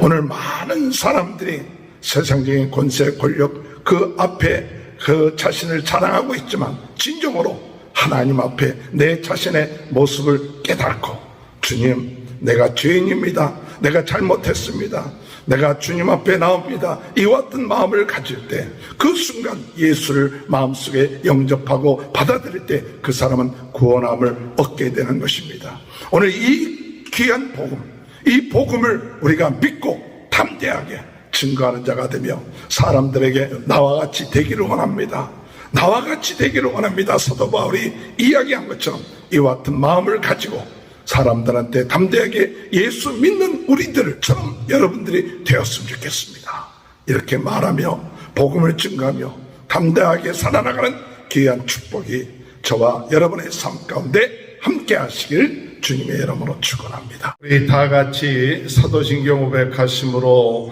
오늘 많은 사람들이 세상적인 권세, 권력 그 앞에 그 자신을 자랑하고 있지만 진정으로 하나님 앞에 내 자신의 모습을 깨닫고 주님 내가 죄인입니다. 내가 잘못했습니다. 내가 주님 앞에 나옵니다. 이와 같은 마음을 가질 때 그 순간 예수를 마음속에 영접하고 받아들일 때 그 사람은 구원함을 얻게 되는 것입니다. 오늘 이 귀한 복음, 이 복음을 우리가 믿고 담대하게 증거하는 자가 되며 사람들에게 나와 같이 되기를 원합니다. 나와 같이 되기를 원합니다. 사도 바울이 이야기한 것처럼 이와 같은 마음을 가지고 사람들한테 담대하게 예수 믿는 우리들처럼 여러분들이 되었으면 좋겠습니다. 이렇게 말하며 복음을 증거하며 담대하게 살아나가는 귀한 축복이 저와 여러분의 삶 가운데 함께 하시길 주님의 이름으로 축원합니다. 우리 다 같이 사도신경 500하심으로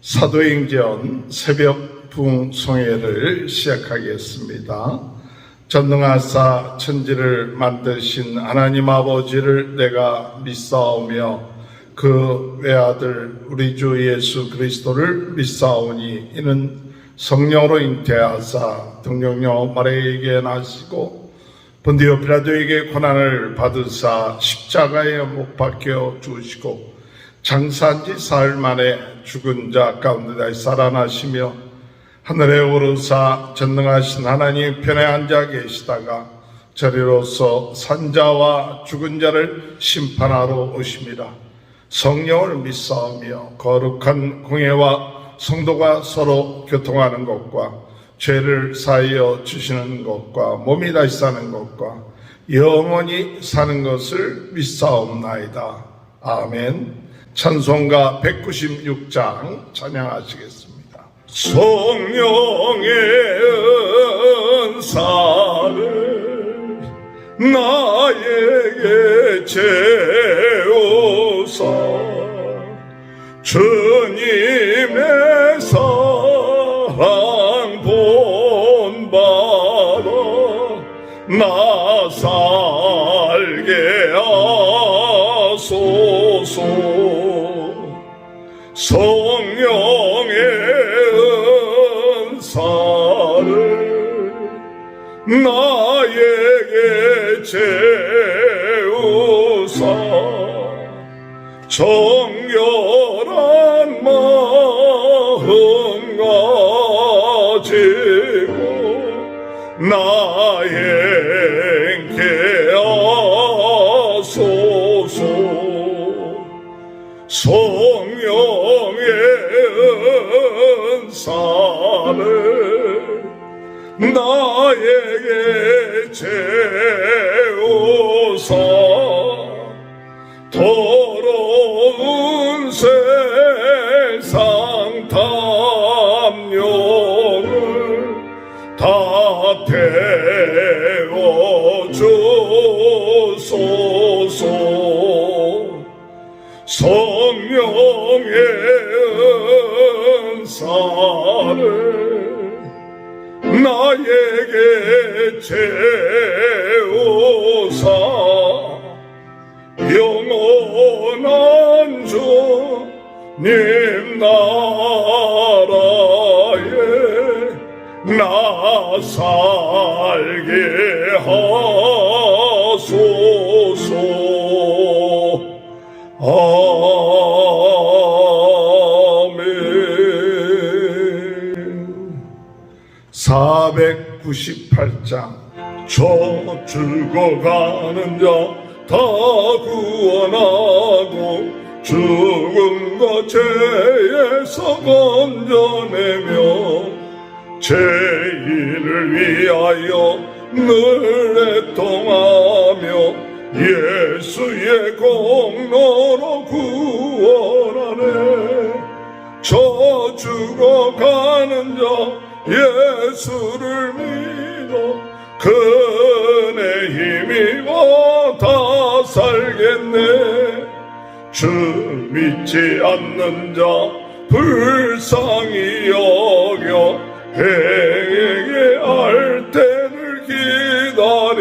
사도행전 새벽 부흥송회를 시작하겠습니다. 전능하사 천지를 만드신 하나님 아버지를 내가 믿사오며 그 외아들 우리 주 예수 그리스도를 믿사오니 이는 성령으로 잉태하사 등령녀 마리에게 나시고 본디오 빌라도에게 고난을 받으사 십자가에 못 박혀 죽으시고 장사한 지 사흘 만에 죽은 자 가운데 다시 살아나시며 하늘에 오르사 전능하신 하나님 편에 앉아 계시다가 저리로서 산자와 죽은 자를 심판하러 오심이라 성령을 믿사오며 거룩한 공예와 성도가 서로 교통하는 것과 죄를 사하여 주시는 것과 몸이 다시 사는 것과 영원히 사는 것을 믿사옵나이다. 아멘. 찬송가 196장 찬양하시겠습니다. 성령의 은사를 나에게 채우사 주님 나 살게 하소서. 성령의 은사를 나에게 채우사. 정결 나에게 하소서. 성령의 은사를 나에게 채우사. 더러운 세상 다 태워주소서. 성령의 은사를 나에게 채우사. 영원한 주님 나 나 살게 하소서. 아멘. 498장. 저 죽어가는 자 다 구원하고 죽음과 죄에서 건져내며 죄인을 위하여 늘 애통하며 예수의 공로로 구원하네. 저 죽어가는 자 예수를 믿어 그네 힘입어 다 살겠네. 주 믿지 않는 자 불쌍히 여겨 행에게 알 때를 기다리네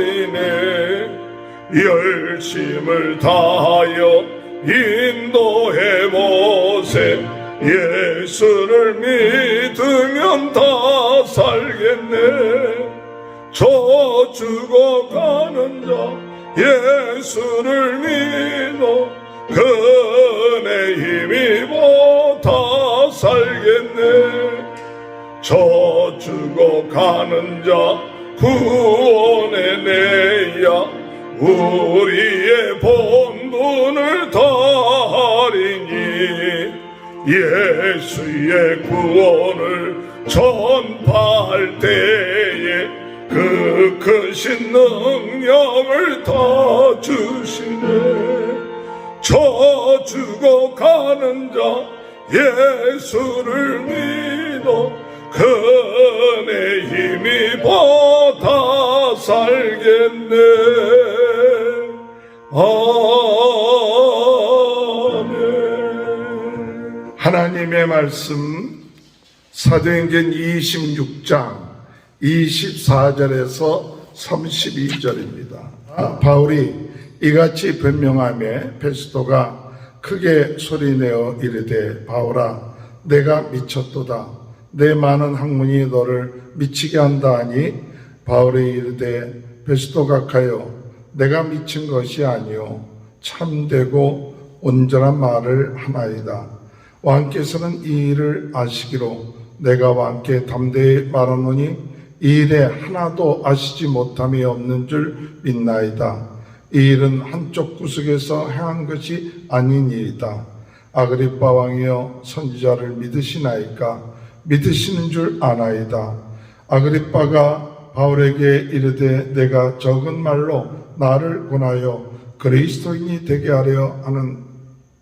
열심을 다하여 인도해 보자 이곳에 예수를 믿으면 다 살겠네. 저 죽어가는 자 예수를 믿어 그네 힘입어 다 살겠네 저 죽어가는 자 구원의 내야 우리의 본분을 다하리니 예수의 구원을 전파할 때에 그 크신 능력을 다 주시네. 저 죽어가는 자 예수를 믿어 그네 힘입어 다 살겠네. 아멘. 하나님의 말씀 사도행전 26장 24절에서 32절입니다. 바울이 이같이 변명하며 베스도가 크게 소리내어 이르되 바울아 내가 미쳤도다 내 많은 학문이 너를 미치게 한다 하니 바울이 이르되 베스도가 가요 내가 미친 것이 아니요 참되고 온전한 말을 하나이다 왕께서는 이 일을 아시기로 내가 왕께 담대히 말하노니 이 일에 하나도 아시지 못함이 없는 줄 믿나이다. 이 일은 한쪽 구석에서 행한 것이 아닌 일이다. 아그리빠 왕이여 선지자를 믿으시나이까 믿으시는 줄 아나이다. 아그리빠가 바울에게 이르되 내가 적은 말로 나를 권하여 그리스도인이 되게 하려 하는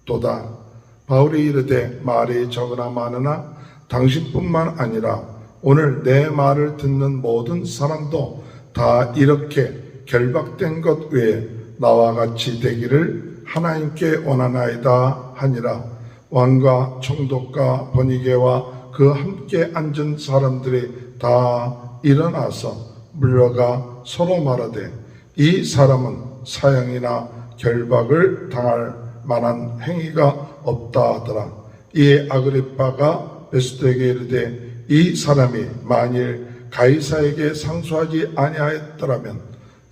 도다. 바울이 이르되 말이 적으나 많으나 당신뿐만 아니라 오늘 내 말을 듣는 모든 사람도 다 이렇게 결박된 것 외에 나와 같이 되기를 하나님께 원하나이다 하니라 왕과 총독과 번이게와 그 함께 앉은 사람들이 다 일어나서 물러가 서로 말하되 이 사람은 사형이나 결박을 당할 만한 행위가 없다 하더라. 이에 아그리빠가 베스도에게 이르되 이 사람이 만일 가이사에게 상수하지 아니하였더라면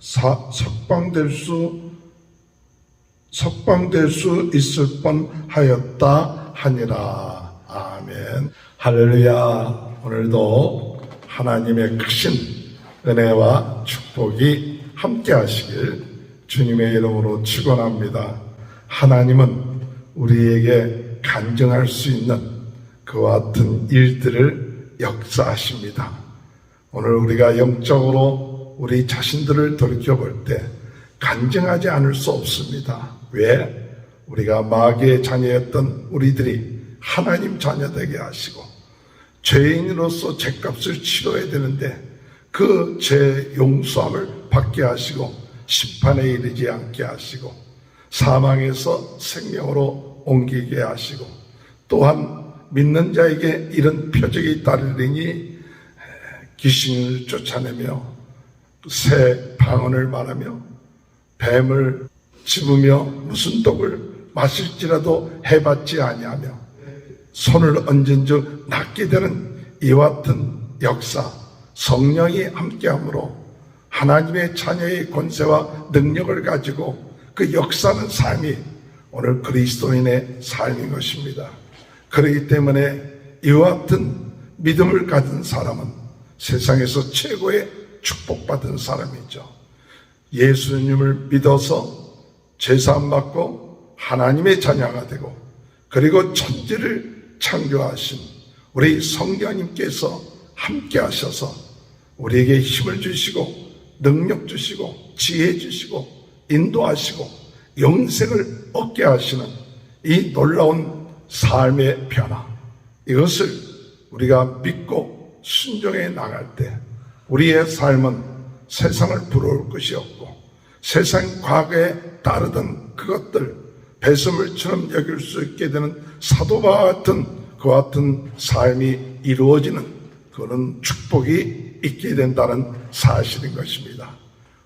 사- 석방될 수 석방될 수 있을 뻔하였다 하니라. 아멘. 할렐루야. 오늘도 하나님의 크신 은혜와 축복이 함께 하시길 주님의 이름으로 축원합니다. 하나님은 우리에게 간증할 수 있는 그와 같은 일들을 역사하십니다. 오늘 우리가 영적으로 우리 자신들을 돌이켜 볼 때 간증하지 않을 수 없습니다. 왜? 우리가 마귀의 자녀였던 우리들이 하나님 자녀 되게 하시고 죄인으로서 죄값을 치러야 되는데 그 죄 용서함을 받게 하시고 심판에 이르지 않게 하시고 사망에서 생명으로 옮기게 하시고 또한 믿는 자에게 이런 표적이 따르리니 귀신을 쫓아내며 새 방언을 말하며 뱀을 집으며 무슨 독을 마실지라도 해봤지 아니하며 손을 얹은 즉 낫게 되는 이와 같은 역사 성령이 함께함으로 하나님의 자녀의 권세와 능력을 가지고 그 역사는 삶이 오늘 그리스도인의 삶인 것입니다. 그렇기 때문에 이와 같은 믿음을 가진 사람은 세상에서 최고의 축복받은 사람이죠. 예수님을 믿어서 제사함 받고 하나님의 자녀가 되고 그리고 천지를 창조하신 우리 성령님께서 함께 하셔서 우리에게 힘을 주시고 능력 주시고 지혜 주시고 인도하시고 영생을 얻게 하시는 이 놀라운 삶의 변화. 이것을 우리가 믿고 순종해 나갈 때 우리의 삶은 세상을 부러울 것이 없고 세상 과거에 따르던 그것들 배설물처럼 여길 수 있게 되는 사도와 같은 그와 같은 삶이 이루어지는 그런 축복이 있게 된다는 사실인 것입니다.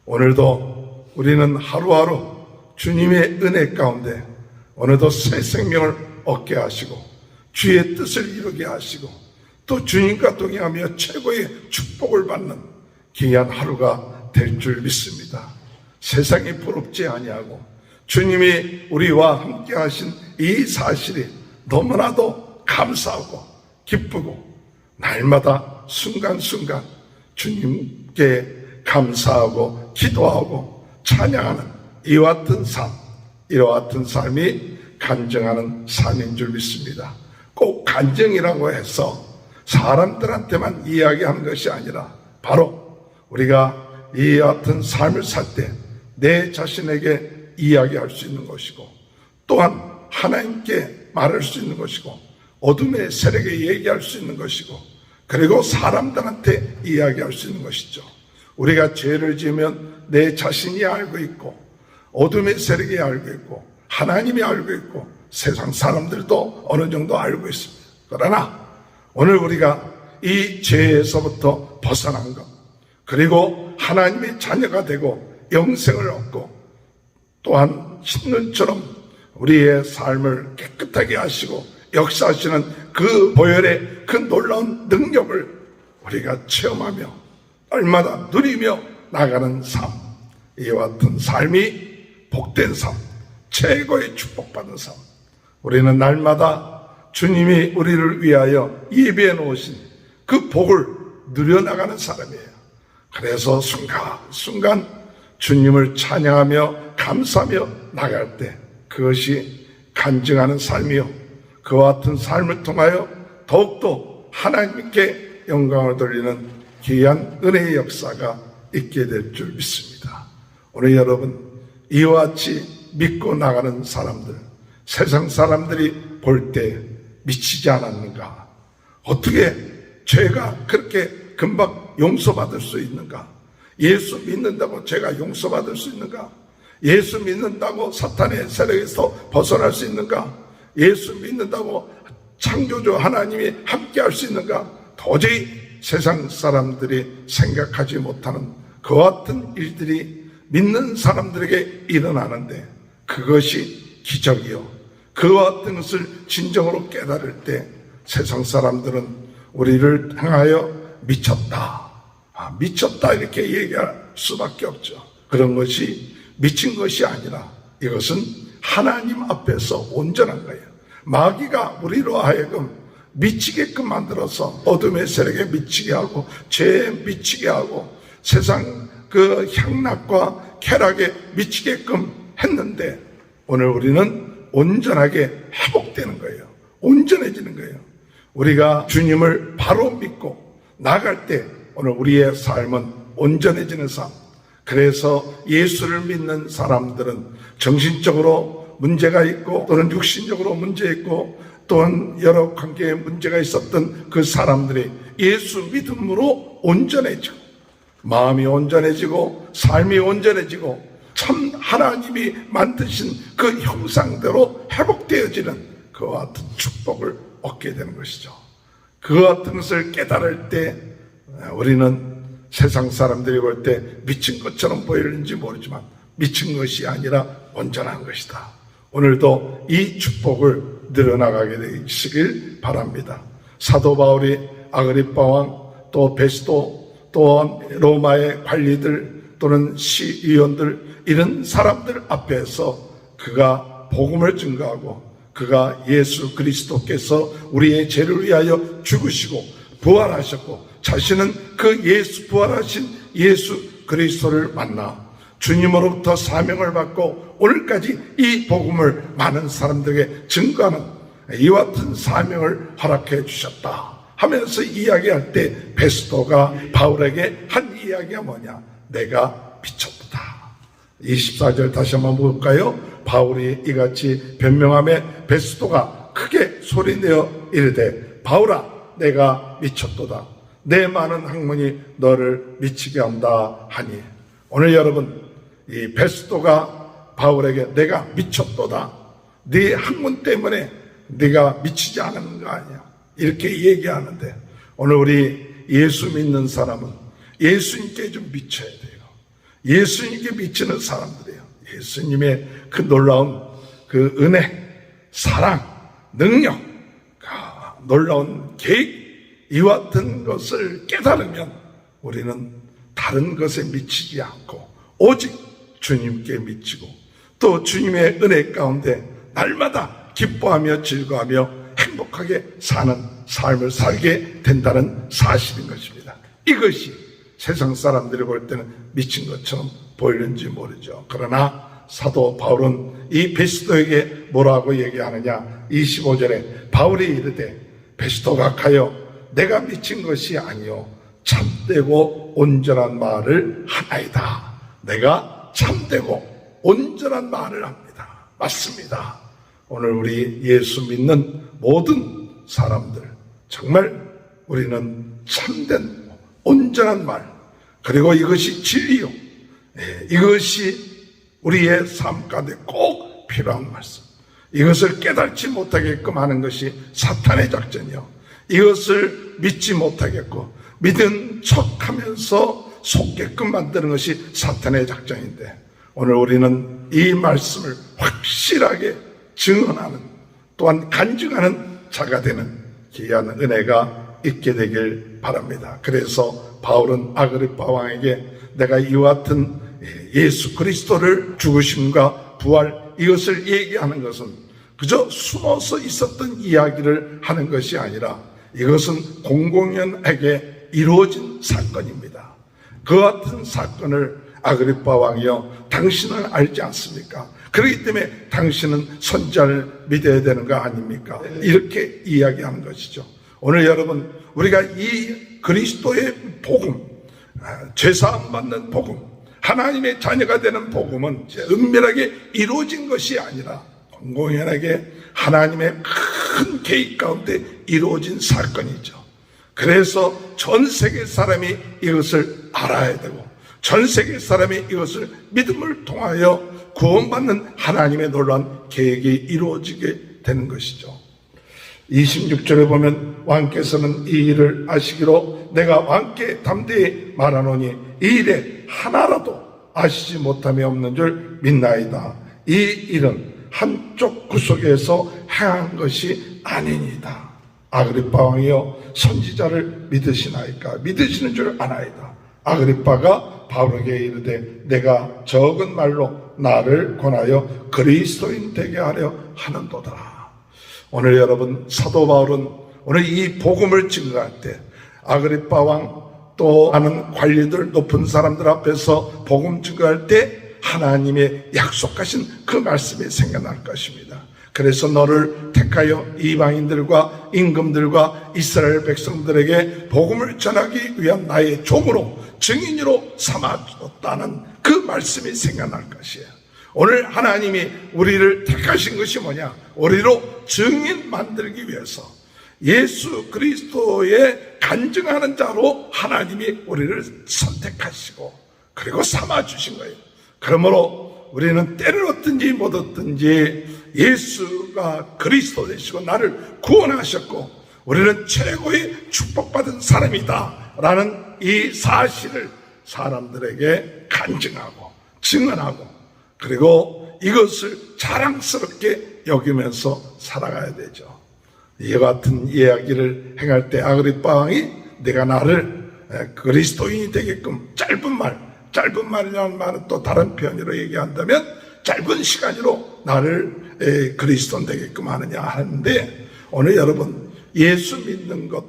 오늘도 우리는 하루하루 주님의 은혜 가운데 오늘도 새 생명을 얻게 하시고 주의 뜻을 이루게 하시고 또 주님과 동행하며 최고의 축복을 받는 귀한 하루가 될 줄 믿습니다. 세상이 부럽지 아니하고 주님이 우리와 함께 하신 이 사실이 너무나도 감사하고 기쁘고 날마다 순간순간 주님께 감사하고 기도하고 찬양하는 이와 같은 삶, 이와 같은 삶이 간증하는 삶인 줄 믿습니다. 꼭 간증이라고 해서 사람들한테만 이야기하는 것이 아니라 바로 우리가 이와 같은 삶을 살 때 내 자신에게 이야기할 수 있는 것이고 또한 하나님께 말할 수 있는 것이고 어둠의 세력에 얘기할 수 있는 것이고 그리고 사람들한테 이야기할 수 있는 것이죠. 우리가 죄를 지으면 내 자신이 알고 있고 어둠의 세력이 알고 있고 하나님이 알고 있고 세상 사람들도 어느 정도 알고 있습니다. 그러나 오늘 우리가 이 죄에서부터 벗어난 것 그리고 하나님의 자녀가 되고 영생을 얻고 또한 신눈처럼 우리의 삶을 깨끗하게 하시고 역사하시는 그 보혈의 그 놀라운 능력을 우리가 체험하며 얼마나 누리며 나가는 삶, 이와 같은 삶이 복된 삶, 최고의 축복받은 삶. 우리는 날마다 주님이 우리를 위하여 예비해 놓으신 그 복을 누려나가는 사람이에요. 그래서 순간순간 주님을 찬양하며 감사하며 나갈 때 그것이 간증하는 삶이요. 그와 같은 삶을 통하여 더욱더 하나님께 영광을 돌리는 귀한 은혜의 역사가 있게 될 줄 믿습니다. 오늘 여러분, 이와 같이 믿고 나가는 사람들, 세상 사람들이 볼 때 미치지 않았는가? 어떻게 죄가 그렇게 금방 용서받을 수 있는가? 예수 믿는다고 죄가 용서받을 수 있는가? 예수 믿는다고 사탄의 세력에서 벗어날 수 있는가? 예수 믿는다고 창조주 하나님이 함께 할 수 있는가? 도저히 세상 사람들이 생각하지 못하는 그와 같은 일들이 믿는 사람들에게 일어나는데 그것이 기적이요. 그와 같은 것을 진정으로 깨달을 때 세상 사람들은 우리를 향하여 미쳤다. 아, 미쳤다. 이렇게 얘기할 수밖에 없죠. 그런 것이 미친 것이 아니라 이것은 하나님 앞에서 온전한 거예요. 마귀가 우리로 하여금 미치게끔 만들어서 어둠의 세력에 미치게 하고 죄에 미치게 하고 세상 그 향락과 쾌락에 미치게끔 했는데 오늘 우리는 온전하게 회복되는 거예요. 온전해지는 거예요. 우리가 주님을 바로 믿고 나갈 때 오늘 우리의 삶은 온전해지는 삶. 그래서 예수를 믿는 사람들은 정신적으로 문제가 있고 또는 육신적으로 문제 있고 또한 여러 관계에 문제가 있었던 그 사람들이 예수 믿음으로 온전해지고 마음이 온전해지고 삶이 온전해지고 참 하나님이 만드신 그 형상대로 회복되어지는 그와 같은 축복을 얻게 되는 것이죠. 그와 같은 것을 깨달을 때 우리는 세상 사람들이 볼 때 미친 것처럼 보이는지 모르지만 미친 것이 아니라 온전한 것이다. 오늘도 이 축복을 늘어나가게 되시길 바랍니다. 사도 바울이 아그리파 왕, 또 베스도, 또한 로마의 관리들 또는 시의원들 이런 사람들 앞에서 그가 복음을 증거하고 그가 예수 그리스도께서 우리의 죄를 위하여 죽으시고 부활하셨고 자신은 그 예수 부활하신 예수 그리스도를 만나 주님으로부터 사명을 받고 오늘까지 이 복음을 많은 사람들에게 증거하는 이와 같은 사명을 허락해 주셨다 하면서 이야기할 때 베스도가 바울에게 한 이야기가 뭐냐? 내가 미쳤다. 24절 다시 한번 볼까요? 바울이 이같이 변명함에 베스도가 크게 소리내어 이르되 바울아 내가 미쳤도다 내 많은 학문이 너를 미치게 한다 하니 오늘 여러분 이 베스도가 바울에게 내가 미쳤도다. 네 학문 때문에 네가 미치지 않은 거 아니야. 이렇게 얘기하는데 오늘 우리 예수 믿는 사람은 예수님께 좀 미쳐야 돼요. 예수님께 미치는 사람들이에요. 예수님의 그 놀라운 그 은혜 사랑 능력, 아, 놀라운 계획, 이와 같은 것을 깨달으면 우리는 다른 것에 미치지 않고 오직 주님께 미치고 또 주님의 은혜 가운데 날마다 기뻐하며 즐거워하며 행복하게 사는 삶을 살게 된다는 사실인 것입니다. 이것이 세상 사람들이 볼 때는 미친 것처럼 보이는지 모르죠. 그러나 사도 바울은 이 베스도에게 뭐라고 얘기하느냐? 25절에 바울이 이르되 베스도가 가요 내가 미친 것이 아니요 참되고 온전한 말을 하나이다. 내가 참되고 온전한 말을 합니다. 맞습니다. 오늘 우리 예수 믿는 모든 사람들 정말 우리는 참된 온전한 말 그리고 이것이 진리요. 예, 이것이 우리의 삶 가운데 꼭 필요한 말씀. 이것을 깨닫지 못하게끔 하는 것이 사탄의 작전이요. 이것을 믿지 못하겠고 믿은 척하면서 속게끔 만드는 것이 사탄의 작전인데 오늘 우리는 이 말씀을 확실하게 증언하는 또한 간증하는 자가 되는 귀한 은혜가 있게 되길 바랍니다. 그래서 바울은 아그리파 왕에게 내가 이와 같은 예수 그리스도를 죽으심과 부활 이것을 얘기하는 것은 그저 숨어서 있었던 이야기를 하는 것이 아니라 이것은 공공연하게 이루어진 사건입니다. 그 같은 사건을 아그리파 왕이여 당신은 알지 않습니까? 그렇기 때문에 당신은 선자를 믿어야 되는 거 아닙니까? 이렇게 이야기하는 것이죠. 오늘 여러분 우리가 이 그리스도의 복음, 아, 죄사함 받는 복음, 하나님의 자녀가 되는 복음은 은밀하게 이루어진 것이 아니라 공공연하게 하나님의 큰 계획 가운데 이루어진 사건이죠. 그래서 전 세계 사람이 이것을 알아야 되고 전 세계 사람이 이것을 믿음을 통하여 구원받는 하나님의 놀라운 계획이 이루어지게 되는 것이죠. 26절에 보면 왕께서는 이 일을 아시기로 내가 왕께 담대히 말하노니 이 일에 하나라도 아시지 못함이 없는 줄 믿나이다. 이 일은 한쪽 구석에서 행한 것이 아니니다. 아그리파 왕이여 선지자를 믿으시나이까 믿으시는 줄 아나이다. 아그리파가 바울에게 이르되 내가 적은 말로 나를 권하여 그리스도인 되게 하려 하는도다. 오늘 여러분 사도 바울은 오늘 이 복음을 증거할 때 아그리파 왕또 하는 관리들 높은 사람들 앞에서 복음 증거할 때 하나님의 약속하신 그 말씀이 생겨날 것입니다. 그래서 너를 택하여 이방인들과 임금들과 이스라엘 백성들에게 복음을 전하기 위한 나의 종으로 증인으로 삼아줬다는 그 말씀이 생겨날 것이에요. 오늘 하나님이 우리를 택하신 것이 뭐냐? 우리로 증인 만들기 위해서 예수 그리스도의 간증하는 자로 하나님이 우리를 선택하시고 그리고 삼아주신 거예요. 그러므로 우리는 때를 얻든지 못 얻든지 예수가 그리스도 되시고 나를 구원하셨고 우리는 최고의 축복받은 사람이다 라는 이 사실을 사람들에게 간증하고 증언하고 그리고 이것을 자랑스럽게 여기면서 살아가야 되죠. 이와 같은 이야기를 행할 때 아그리파 왕이 내가 나를 그리스도인이 되게끔 짧은 말, 짧은 말이라는 말은 또 다른 표현으로 얘기한다면 짧은 시간으로 나를 그리스도인 되게끔 하느냐 하는데 오늘 여러분 예수 믿는 것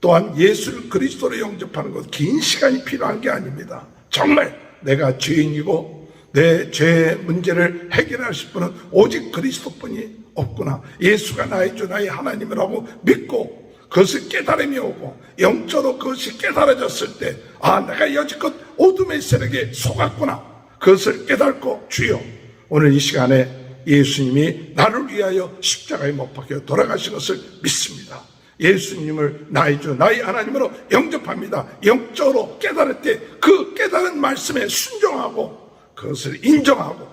또한 예수를 그리스도로 영접하는 것 긴 시간이 필요한 게 아닙니다. 정말 내가 죄인이고 내 죄의 문제를 해결하실 분은 오직 그리스도뿐이 없구나. 예수가 나의 주 나의 하나님이라고 믿고 그것을 깨달음이 오고 영적으로 그것이 깨달아졌을 때 아 내가 여지껏 어둠의 세력에 속았구나. 그것을 깨닫고 주여 오늘 이 시간에 예수님이 나를 위하여 십자가에 못 박혀 돌아가신 것을 믿습니다. 예수님을 나의 주, 나의 하나님으로 영접합니다. 영적으로 깨달을 때 그 깨달은 말씀에 순종하고 그것을 인정하고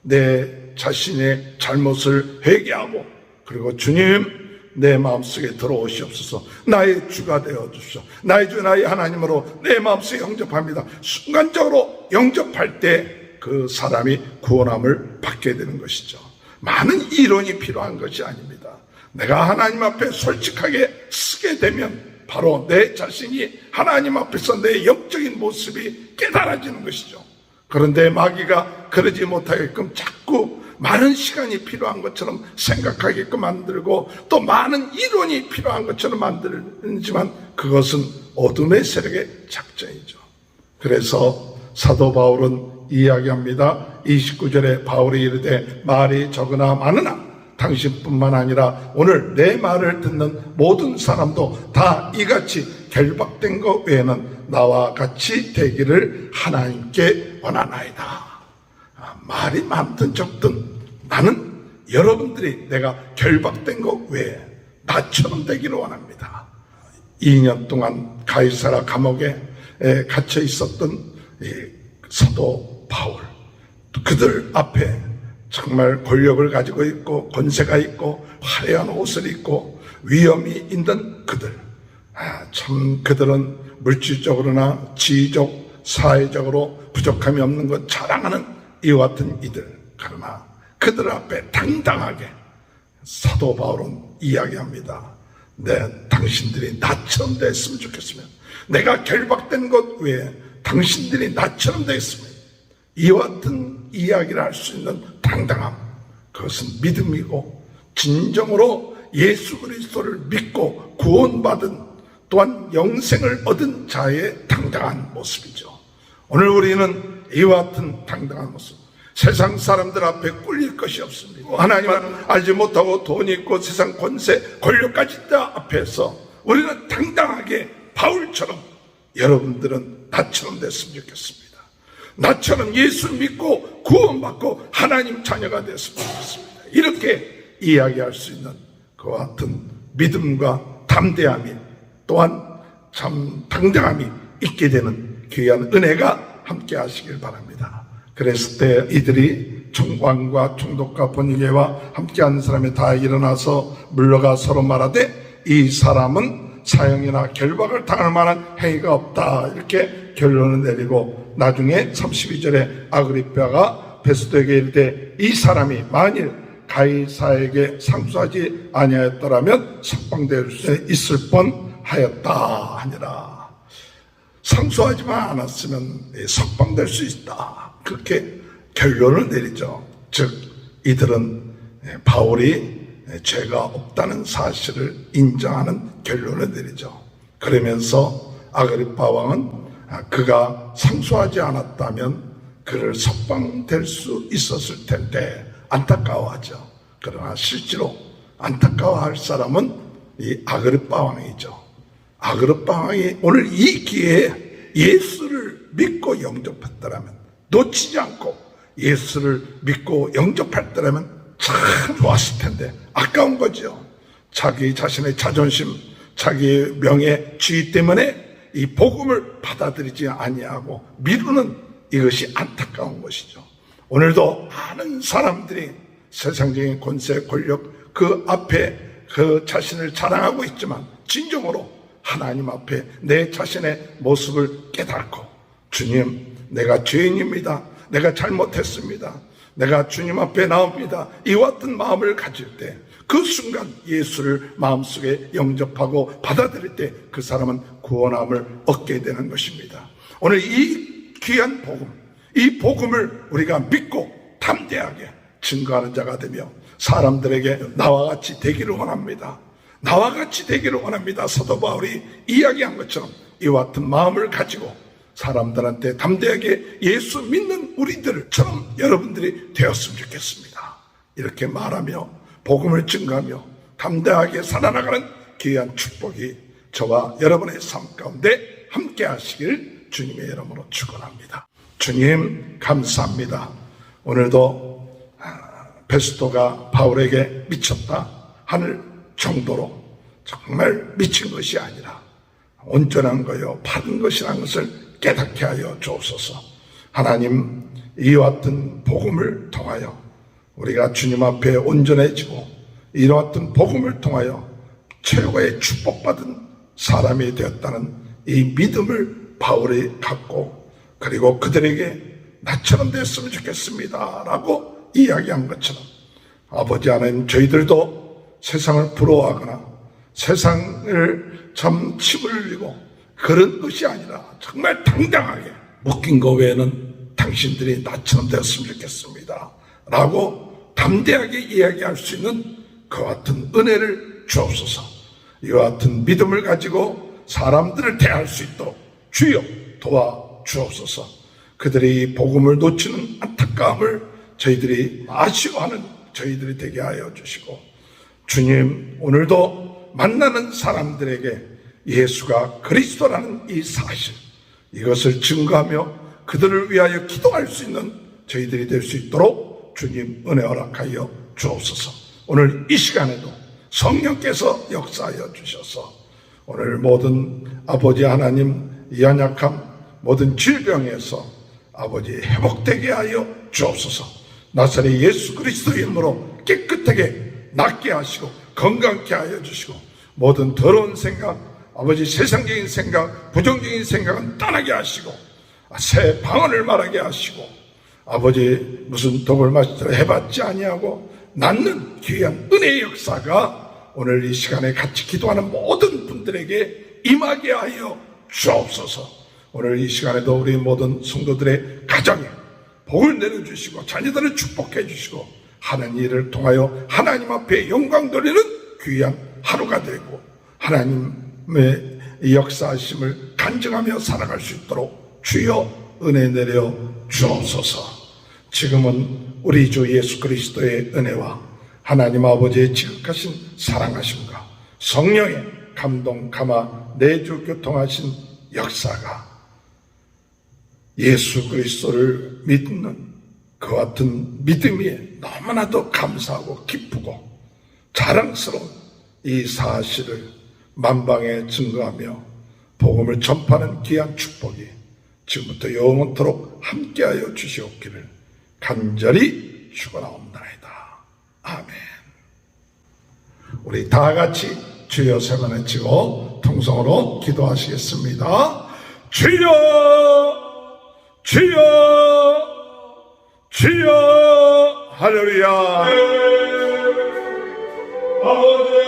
내 자신의 잘못을 회개하고 그리고 주님 내 마음속에 들어오시옵소서 나의 주가 되어 주시오 나의 주 나의 하나님으로 내 마음속에 영접합니다 순간적으로 영접할 때 그 사람이 구원함을 받게 되는 것이죠 많은 이론이 필요한 것이 아닙니다 내가 하나님 앞에 솔직하게 쓰게 되면 바로 내 자신이 하나님 앞에서 내 영적인 모습이 깨달아지는 것이죠. 그런데 마귀가 그러지 못하게끔 자꾸 많은 시간이 필요한 것처럼 생각하게끔 만들고 또 많은 이론이 필요한 것처럼 만들지만 그것은 어둠의 세력의 작전이죠. 그래서 사도 바울은 이야기합니다. 29절에 바울이 이르되 말이 적으나 많으나 당신뿐만 아니라 오늘 내 말을 듣는 모든 사람도 다 이같이 결박된 것 외에는 나와 같이 되기를 하나님께 원하나이다. 아, 말이 많든 적든 나는 여러분들이 내가 결박된 것 외에 나처럼 되기를 원합니다. 2년 동안 가이사라 감옥에 에, 갇혀 있었던 이 사도 바울 그들 앞에 정말 권력을 가지고 있고 권세가 있고 화려한 옷을 입고 위험이 있는 그들 아, 참 그들은 물질적으로나 지적 사회적으로 부족함이 없는 것 자랑하는 이와 같은 이들 그러나 그들 앞에 당당하게 사도 바울은 이야기합니다. 네, 당신들이 나처럼 됐으면 좋겠으면 내가 결박된 것 외에 당신들이 나처럼 됐으면 이와 같은 이야기를 할 수 있는 당당함 그것은 믿음이고 진정으로 예수 그리스도를 믿고 구원받은 또한 영생을 얻은 자의 당당한 모습이죠. 오늘 우리는 이와 같은 당당한 모습 세상 사람들 앞에 꿀릴 것이 없습니다. 하나님은 알지 못하고 돈 있고 세상 권세, 권력까지 있다 앞에서 우리는 당당하게 바울처럼 여러분들은 나처럼 됐으면 좋겠습니다. 나처럼 예수 믿고 구원받고 하나님 자녀가 됐으면 좋겠습니다. 이렇게 이야기할 수 있는 그와 같은 믿음과 담대함이 또한 참 당당함이 있게 되는 귀한 은혜가 함께 하시길 바랍니다. 그랬을 때 이들이 총광과 총독과 번이게와 함께하는 사람이 다 일어나서 물러가 서로 말하되 이 사람은 사형이나 결박을 당할 만한 행위가 없다 이렇게 결론을 내리고 나중에 32절에 아그리뼈가 베스도에게 이르되 이 사람이 만일 가이사에게 상수하지 아니하였더라면 석방될 수 있을 뻔하였다 하니라 상수하지만 않았으면 석방될 수 있다. 그렇게 결론을 내리죠. 즉, 이들은 바울이 죄가 없다는 사실을 인정하는 결론을 내리죠. 그러면서 아그리파 왕은 그가 상수하지 않았다면 그를 석방될 수 있었을 텐데 안타까워하죠. 그러나 실제로 안타까워할 사람은 이 아그리파 왕이죠. 아그르파 왕이 오늘 이 기회에 예수를 믿고 영접했더라면 놓치지 않고 예수를 믿고 영접했더라면 참 좋았을 텐데 아까운 거죠. 자기 자신의 자존심, 자기 명예, 지위 때문에 이 복음을 받아들이지 아니하고 미루는 이것이 안타까운 것이죠. 오늘도 많은 사람들이 세상적인 권세, 권력 그 앞에 그 자신을 자랑하고 있지만 진정으로 하나님 앞에 내 자신의 모습을 깨닫고 주님 내가 죄인입니다. 내가 잘못했습니다. 내가 주님 앞에 나옵니다. 이와 같은 마음을 가질 때 그 순간 예수를 마음속에 영접하고 받아들일 때 그 사람은 구원함을 얻게 되는 것입니다. 오늘 이 귀한 복음, 이 복음을 우리가 믿고 담대하게 증거하는 자가 되며 사람들에게 나와 같이 되기를 원합니다. 나와 같이 되기를 원합니다. 사도 바울이 이야기한 것처럼 이와 같은 마음을 가지고 사람들한테 담대하게 예수 믿는 우리들처럼 여러분들이 되었으면 좋겠습니다. 이렇게 말하며 복음을 증가하며 담대하게 살아나가는 귀한 축복이 저와 여러분의 삶 가운데 함께 하시길 주님의 이름으로 축원합니다. 주님 감사합니다. 오늘도 아, 베스토가 바울에게 미쳤다 하늘 정도로 정말 미친 것이 아니라 온전한 거요 바른 것이라는 것을 깨닫게 하여 주옵소서. 하나님 이와 같은 복음을 통하여 우리가 주님 앞에 온전해지고 이와 같은 복음을 통하여 최고의 축복받은 사람이 되었다는 이 믿음을 바울이 갖고 그리고 그들에게 나처럼 됐으면 좋겠습니다. 라고 이야기한 것처럼 아버지 하나님 저희들도 세상을 부러워하거나 세상을 참 침을 흘리고 그런 것이 아니라 정말 당당하게 묶인 거 외에는 당신들이 나처럼 되었으면 좋겠습니다. 라고 담대하게 이야기할 수 있는 그와 같은 은혜를 주옵소서. 이와 같은 믿음을 가지고 사람들을 대할 수 있도록 주여 도와 주옵소서. 그들이 복음을 놓치는 안타까움을 저희들이 아쉬워하는 저희들이 되게 하여 주시고 주님 오늘도 만나는 사람들에게 예수가 그리스도라는 이 사실 이것을 증거하며 그들을 위하여 기도할 수 있는 저희들이 될 수 있도록 주님 은혜 허락하여 주옵소서. 오늘 이 시간에도 성령께서 역사하여 주셔서 오늘 모든 아버지 하나님 연약함 모든 질병에서 아버지 회복되게 하여 주옵소서. 나사렛 예수 그리스도의 이름으로 깨끗하게 낫게 하시고 건강케 하여 주시고 모든 더러운 생각 아버지 세상적인 생각 부정적인 생각은 떠나게 하시고 새 방언을 말하게 하시고 아버지 무슨 독을 마시더라 해봤지 아니하고 낫는 귀한 은혜의 역사가 오늘 이 시간에 같이 기도하는 모든 분들에게 임하게 하여 주옵소서. 오늘 이 시간에도 우리 모든 성도들의 가정에 복을 내려주시고 자녀들을 축복해 주시고 하는 일을 통하여 하나님 앞에 영광 돌리는 귀한 하루가 되고 하나님의 역사하심을 간증하며 살아갈 수 있도록 주여 은혜 내려 주옵소서. 지금은 우리 주 예수 그리스도의 은혜와 하나님 아버지의 지극하신 사랑하심과 성령의 감동 감화 내주 교통하신 역사가 예수 그리스도를 믿는 그 같은 믿음이 너무나도 감사하고 기쁘고 자랑스러운 이 사실을 만방에 증거하며 복음을 전파하는 귀한 축복이 지금부터 영원토록 함께하여 주시옵기를 간절히 축원하옵나이다. 아멘. 우리 다 같이 주여 세번 외치고 통성으로 기도하시겠습니다. 주여 주여 주여 할렐루야 아버지